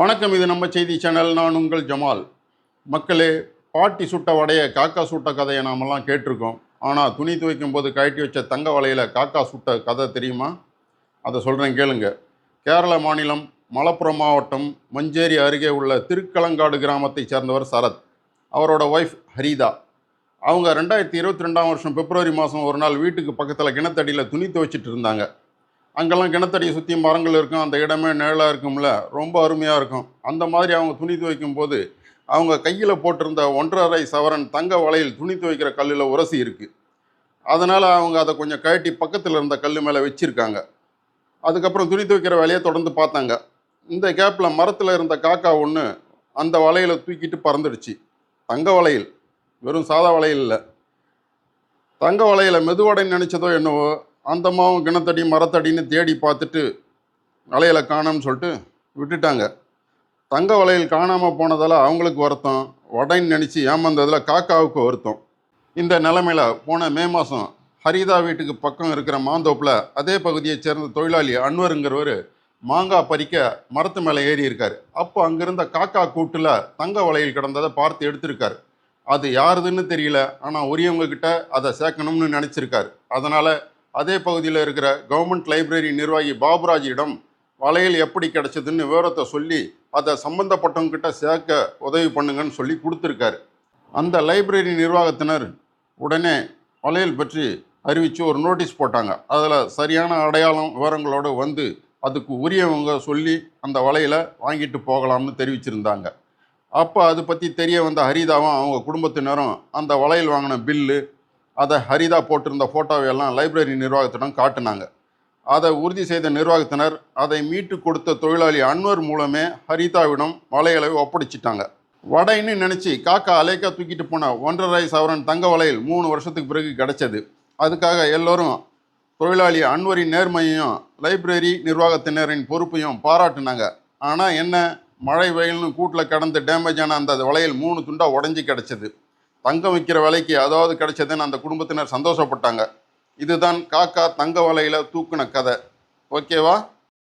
வணக்கம் இது நம்ம செய்தி சேனல். நான் உங்கள் ஜமால். மக்களே பாட்டி சுட்ட வடைய காக்கா சுட்ட கதையை நாமெல்லாம் கேட்டிருக்கோம். ஆனால் துணி துவைக்கும் போது கழட்டி வச்ச தங்க வலையில் காக்கா சுட்ட கதை தெரியுமா? அதை சொல்கிறேன் கேளுங்க. கேரள மாநிலம் மலப்புரம் மாவட்டம் மஞ்சேரி அருகே உள்ள திருக்கலங்காடு கிராமத்தைச் சேர்ந்தவர் சரத். அவரோட ஒய்ஃப் ஹரிதா. அவங்க ரெண்டாயிரத்தி இருபத்தி ரெண்டாம் வருஷம் பிப்ரவரி மாதம் ஒரு நாள் வீட்டுக்கு பக்கத்தில் கிணத்தடியில் துணி துவைச்சிட்டு இருந்தாங்க. அங்கெல்லாம் கிணத்தடியை சுற்றி மரங்கள் இருக்கும். அந்த இடமே நிழலாக இருக்கும்ல. ரொம்ப அருமையாக இருக்கும். அந்த மாதிரி அவங்க துணி துவைக்கும் போது அவங்க கையில் போட்டிருந்த ஒன்றரை சவரன் தங்க வலையில் துணி துவைக்கிற கல்லில் உரசி இருக்குது அதனால் அவங்க அதை கொஞ்சம் கழட்டி பக்கத்தில் இருந்த கல் மேலே வச்சுருக்காங்க. அதுக்கப்புறம் துணி துவைக்கிற வேலையை தொடர்ந்து பார்த்தாங்க. இந்த கேப்பில் மரத்தில் இருந்த காக்கா ஒன்று அந்த வலையில் தூக்கிட்டு பறந்துடுச்சு. தங்க வலையில் வெறும் சாதா வலையில் இல்லை. தங்க வலையில் மெதுவடைன்னு நினச்சதோ என்னவோ அந்த மாவும் கிணத்தடி மரத்தடின்னு தேடி பார்த்துட்டு வளையலை காணோம்னு சொல்லிட்டு விட்டுட்டாங்க. தங்க வளையல் காணாமல் போனதால் அவங்களுக்கு வருத்தம். வடைன்னு நினச்சி ஏமாந்ததில் காக்காவுக்கு வருத்தம். இந்த நிலமையில் போன மே மாதம் ஹரிதா வீட்டுக்கு பக்கம் இருக்கிற மாந்தோப்பில் அதே பகுதியைச் சேர்ந்த தொழிலாளி அன்வருங்கிறவர் மாங்காய் பறிக்க மரத்து மேலே ஏறி இருக்கார். அப்போ அங்கிருந்த காக்கா கூட்டில் தங்க வளையல் கிடந்ததை பார்த்து எடுத்திருக்காரு. அது யாருதுன்னு தெரியல. ஆனால் உரியவங்கக்கிட்ட அதை சேர்க்கணும்னு நினச்சிருக்காரு. அதனால் அதே பகுதியில் இருக்கிற கவர்மெண்ட் லைப்ரரி நிர்வாகி பாபுராஜிடம் வளையல் எப்படி கிடைச்சதுன்னு விவரத்தை சொல்லி அதை சம்மந்தப்பட்டவங்கிட்ட சேர்க்க உதவி பண்ணுங்கன்னு சொல்லி கொடுத்துருக்காரு. அந்த லைப்ரரி நிர்வாகத்தினர் உடனே வளையல் பற்றி அறிவித்து ஒரு நோட்டீஸ் போட்டாங்க. அதில் சரியான அடையாளம் விவரங்களோடு வந்து அதுக்கு உரியவங்க சொல்லி அந்த வலையில் வாங்கிட்டு போகலாம்னு தெரிவிச்சிருந்தாங்க. அப்போ அதை பற்றி தெரிய வந்த ஹரிதாவும் அவங்க குடும்பத்தினரும் அந்த வளையல் வாங்கின பில்லு அதை ஹரிதா போட்டிருந்த ஃபோட்டோவை எல்லாம் லைப்ரரி நிர்வாகத்திடம் காட்டினாங்க. அதை உறுதி செய்த நிர்வாகத்தினர் அதை மீட்டு கொடுத்த தொழிலாளி அன்வர் மூலமே ஹரிதாவிடம் வலையளவை ஒப்படைச்சிட்டாங்க. வடைன்னு நினச்சி காக்கா அலைக்கா தூக்கிட்டு போன ஒன்றரை சவரன் தங்க வலையில் மூணு வருஷத்துக்கு பிறகு கிடைச்சது. அதுக்காக எல்லோரும் தொழிலாளி அன்வரின் நேர்மையையும் லைப்ரரி நிர்வாகத்தினரின் பொறுப்பையும் பாராட்டினாங்க. ஆனால் என்ன மழை வெயில்னு கூட்டில் கடந்து டேமேஜ் ஆன அந்த வளையல் மூணு துண்டாக உடஞ்சி கிடச்சிது. தங்கம் விற்கிற விலைக்கு அதாவது கிடைச்சதுன்னு அந்த குடும்பத்தினர் சந்தோஷப்பட்டாங்க. இதுதான் காக்கா தங்க வலையில் தூக்குன கதை. ஓகேவா?